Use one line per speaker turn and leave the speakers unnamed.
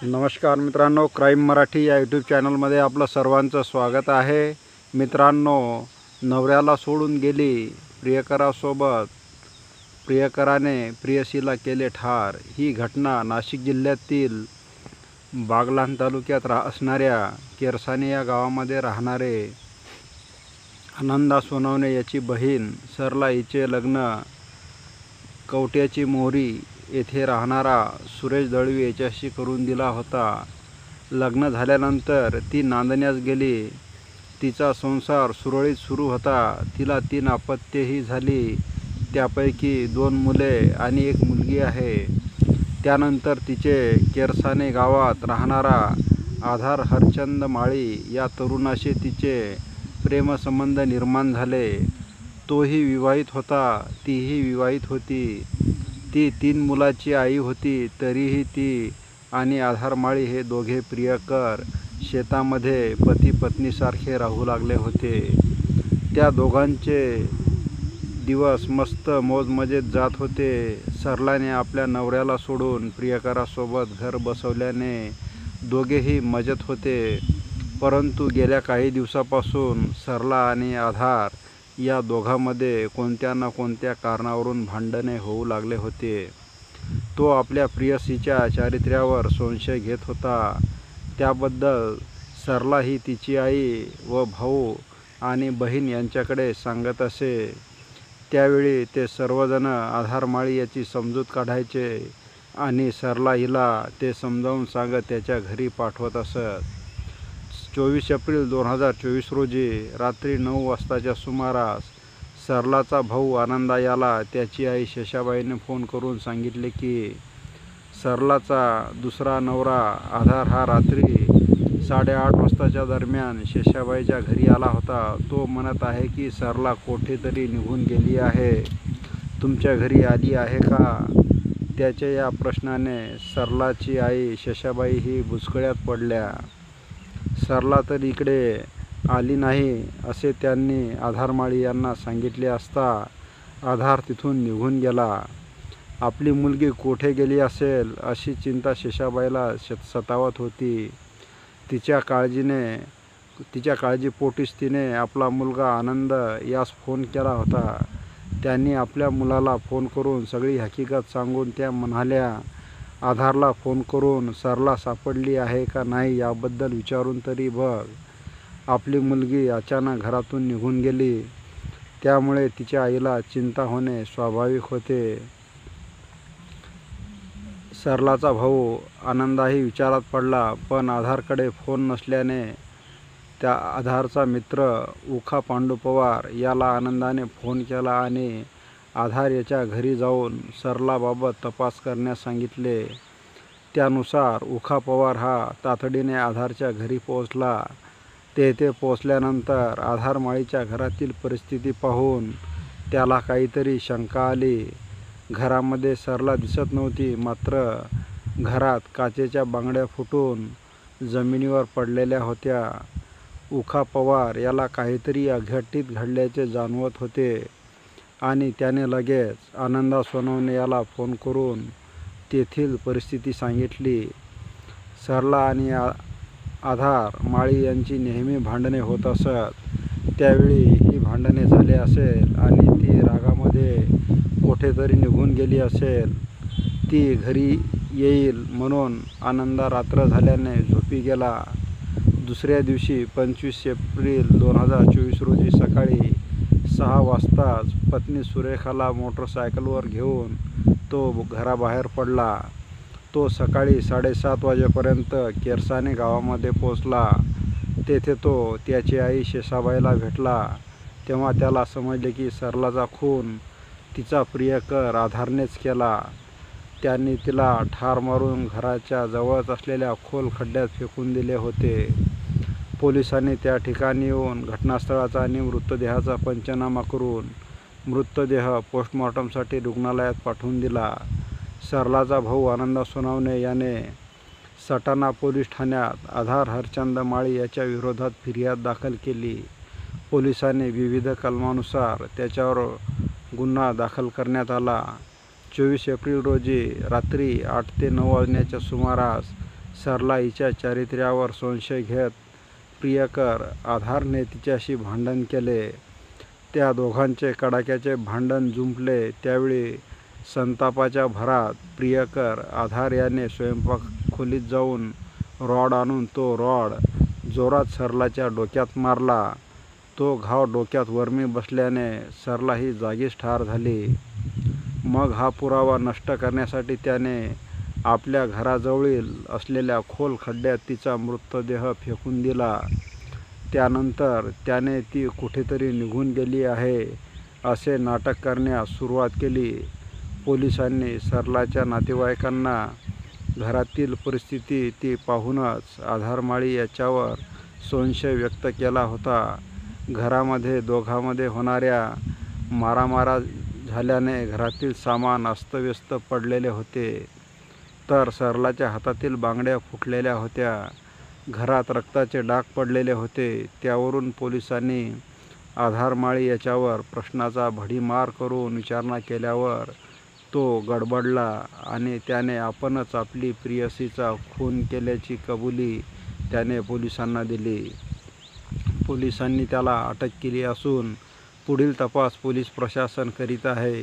नमस्कार मित्रांनो क्राईम मराठी या यूट्यूब चॅनलमध्ये आपलं सर्वांचं स्वागत आहे. मित्रांनो नवऱ्याला सोडून गेली प्रियकरासोबत. प्रियकराने प्रियसीला केले ठार. ही घटना नाशिक जिल्ह्यातील बागलाण तालुक्यात रा असणाऱ्या केरसाने या गावामध्ये राहणारे आनंदा सोनवणे याची बहीण सरला हिचे लग्न कवट्याची मोहरी येथे राहणारा सुरेश दळवी याच्याशी करून दिला होता. लग्न झाल्यानंतर ती नांदण्यास गेली. तिचा संसार सुरळीत सुरू होता. तिला तीन अपत्येही झाली. त्यापैकी दोन मुले आणि एक मुलगी आहे. त्यानंतर तिचे केरसाने गावात राहणारा आधार हरचंद माळी या तरुणाशी तिचे प्रेमसंबंध निर्माण झाले. तोही विवाहित होता. तीही विवाहित होती. ती तीन मुलाची आई होती तरीही ती आणि आधारमाळी हे दोघे प्रियकर शेतामध्ये पती पत्नीसारखे राहू लागले होते. त्या दोघांचे दिवस मस्त मौजमजेत जात होते. सरलाने आपल्या नवऱ्याला सोडून प्रियकरासोबत घर बसवल्याने दोघेही मजेत होते. परंतु गेल्या काही दिवसापासून सरला आणि आधार या दोघांमध्ये कोणत्या ना कोणत्या कारणावरून भांडणे होऊ लागले होते. तो आपल्या प्रियसीच्या चारित्र्यावर संशय घेत होता. त्याबद्दल सरला ही तिची आई व भाऊ आणि बहीण यांच्याकडे सांगत असे. त्यावेळी ते सर्वजण आधारमाळी याची समजूत काढायचे आणि सरला हिला ते समजावून सांगत त्याच्या घरी पाठवत असत. चोवीस एप्रिल दोन हजार चोवीस रोजी रात्री नऊ वाजताच्या सुमारास सरलाचा भाऊ आनंदा याला त्याची आई शेषाबाईने फोन करून सांगितले की सरलाचा दुसरा नवरा आधार हा रात्री साडेआठ वाजताच्या दरम्यान शेषाबाईच्या घरी आला होता. तो म्हणत आहे की सरला कोठेतरी निघून गेली आहे. तुमच्या घरी आली आहे का? त्याच्या या प्रश्नाने सरलाची आई शेषाबाई ही बुचकळ्यात पडल्या. सरला तर इकडे आली नाही असे त्यांनी आधारमाळी यांना सांगितले असता आधार तिथून निघून गेला. आपली मुलगी कोठे गेली असेल अशी चिंता शेषाबाईला शत सतावत होती. तिच्या काळजीने तिच्या काळजीपोटीस तिने आपला मुलगा आनंद यास फोन केला होता. त्यांनी आपल्या मुलाला फोन करून सगळी हकीकत सांगून त्या म्हणाल्या आधारला फोन करून सरला सापडली आहे का नाही याबद्दल विचारून तरी बघ. आपली मुलगी अचानक घरातून निघून गेली. त्यामुळे तिच्या आईला चिंता होणे स्वाभाविक होते. सरलाचा भाऊ आनंदाही विचारात पडला पण आधारकडे फोन नसल्याने त्या आधारचा मित्र उखा पांडू पवार याला आनंदाने फोन केला आणि आधार याच्या घरी जाऊन सरलाबाबत तपास करण्यास सांगितले. त्यानुसार उखा पवार हा तातडीने आधारच्या घरी पोहोचला. तेथे पोहोचल्यानंतर आधार माळीच्या घरातील परिस्थिती पाहून त्याला काहीतरी शंका आली. घरामध्ये सरला दिसत नव्हती मात्र घरात काचेच्या बांगड्या फुटून जमिनीवर पडलेल्या होत्या. उखा पवार याला काहीतरी अघटित घडल्याचे जाणवत होते. आणि त्याने लगेच आनंदा सोनवणे याला फोन करून तेथील परिस्थिती सांगितली. सरला आणि आ आधार माळी यांची नेहमी भांडणे होत असत. त्यावेळी ही भांडणे झाले असेल आणि ती रागामध्ये कुठेतरी निघून गेली असेल. ती घरी येईल म्हणून आनंदा रात्र झाल्याने झोपी गेला. दुसऱ्या दिवशी पंचवीस एप्रिल दोन हजार चोवीस रोजी सकाळी सहा वाजताच पत्नी सुरेखाला मोटरसायकलवर घेऊन तो घराबाहेर पडला. तो सकाळी साडेसात वाजेपर्यंत केरसाने गावामध्ये पोचला तेथे तो त्याची आई शेषाबाईला भेटला. तेव्हा त्याला समजले की सरलाचा खून तिचा प्रियकर आधारनेच केला. त्यांनी तिला ठार मारून घराच्या जवळच असलेल्या खोल खड्ड्यात फेकून दिले होते. पोलिसांनी त्या ठिकाणी येऊन घटनास्थळाचा आणि मृतदेहाचा पंचनामा करून मृतदेह पोस्टमॉर्टमसाठी रुग्णालयात पाठवून दिला. सरलाचा भाऊ आनंदा सोनावणे याने सटाणा पोलीस ठाण्यात आधार हरचंद माळी याच्या विरोधात फिर्याद दाखल केली. पोलिसांनी विविध कलमानुसार त्याच्यावर गुन्हा दाखल करण्यात आला. चोवीस एप्रिल रोजी रात्री आठ ते नऊ वाजण्याच्या सुमारास सरला हिच्या चारित्र्यावर संशय घेत प्रियकर आधारने तिच्याशी भांडण केले. त्या दोघांचे कडाक्याचे भांडण जुंपले. त्यावेळी संतापाच्या भरात प्रियकर आधार याने स्वयंपाक खोलीत जाऊन रॉड आणून तो रॉड जोरात सरलाच्या डोक्यात मारला. तो घाव डोक्यात वर्मी बसल्याने सरला ही जागीच ठार झाली. मग हा पुरावा नष्ट करण्यासाठी त्याने आपल्या घराजवळील असलेल्या खोल खड्ड्यात तिचा मृतदेह फेकून दिला. त्यानंतर त्याने ती कुठेतरी निघून गेली आहे असे नाटक करण्यास सुरुवात केली. पोलिसांनी सरलाच्या नातेवाईकांना घरातील परिस्थिती ती पाहूनच आधारमाळी याच्यावर संशय व्यक्त केला होता. घरामध्ये दोघांमध्ये होणाऱ्या मारामारा झाल्याने घरातील सामान अस्तव्यस्त पडलेले होते. तर सरलाच्या हातातील बांगड्या फुटलेल्या होत्या. घरात रक्ताचे डाग पडलेले होते. त्यावरून पोलिसांनी आधारमाळी याच्यावर प्रश्नाचा भडीमार करून विचारणा केल्यावर तो गडबडला आणि त्याने आपणच आपली प्रियसीचा खून केल्याची कबुली त्याने पोलिसांना दिली. पोलिसांनी त्याला अटक केली असून पुढील तपास पोलीस प्रशासन करीत आहे.